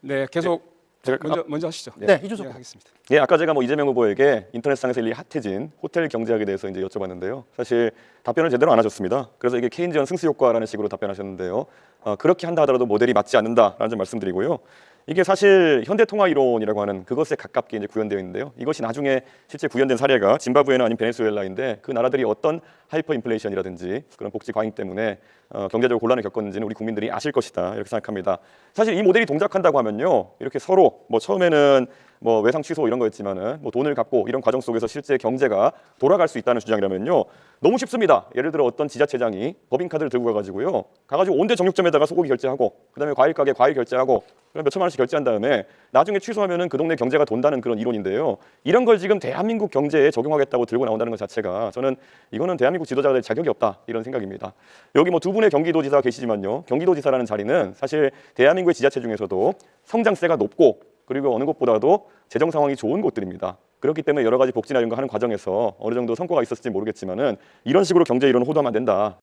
네, 계속 제가 먼저 먼저 하시죠. 네, 이준석 네, 하겠습니다. 예, 아까 제가 뭐 이재명 후보에게 인터넷상에서 일리 핫해진 호텔 경제학에 대해서 이제 여쭤봤는데요. 사실 답변을 제대로 안 하셨습니다. 그래서 이게 케인지언 승수 효과라는 식으로 답변하셨는데요. 어, 그렇게 한다 하더라도 모델이 맞지 않는다라는 점 말씀드리고요. 이게 사실 현대 통화 이론이라고 하는 그것에 가깝게 이제 구현되어 있는데요. 이것이 나중에 실제 구현된 사례가 짐바브웨나 아니면 베네수엘라인데 그 나라들이 어떤 하이퍼 인플레이션이라든지 그런 복지 과잉 때문에 어, 경제적으로 곤란을 겪었는지는 우리 국민들이 아실 것이다 이렇게 생각합니다. 사실 이 모델이 동작한다고 하면요, 이렇게 서로 뭐 처음에는 뭐 외상 취소 이런 거였지만은 뭐 돈을 갚고 이런 과정 속에서 실제 경제가 돌아갈 수 있다는 주장이라면요 너무 쉽습니다. 예를 들어 어떤 지자체장이 법인카드를 들고 가가지고요 가가지고 온대 정육점에다가 소고기 결제하고 그다음에 과일 가게 과일 결제하고 그럼 몇 천만 원씩 결제한 다음에 나중에 취소하면은 그 동네 경제가 돈다는 그런 이론인데요. 이런 걸 지금 대한민국 경제에 적용하겠다고 들고 나온다는 것 자체가 저는 이거는 대한민국 지도자가 될 자격이 없다 이런 생각입니다. 여기 뭐 두 분의 경기도지사가 계시지만요. 경기도지사라는 자리는 사실 대한민국의 지자체 중에서도 성장세가 높고 그리고 어느 곳보다도 재정 상황이 좋은 곳들입니다. 그렇기 때문에 여러 가지 복지나 이런 거 하는 과정에서 어느 정도 성과가 있었을지 모르겠지만은 이런 식으로 경제 이론을 호도하면 안 된다.